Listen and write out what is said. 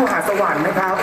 ครูหาสวรรค์ไหมครับ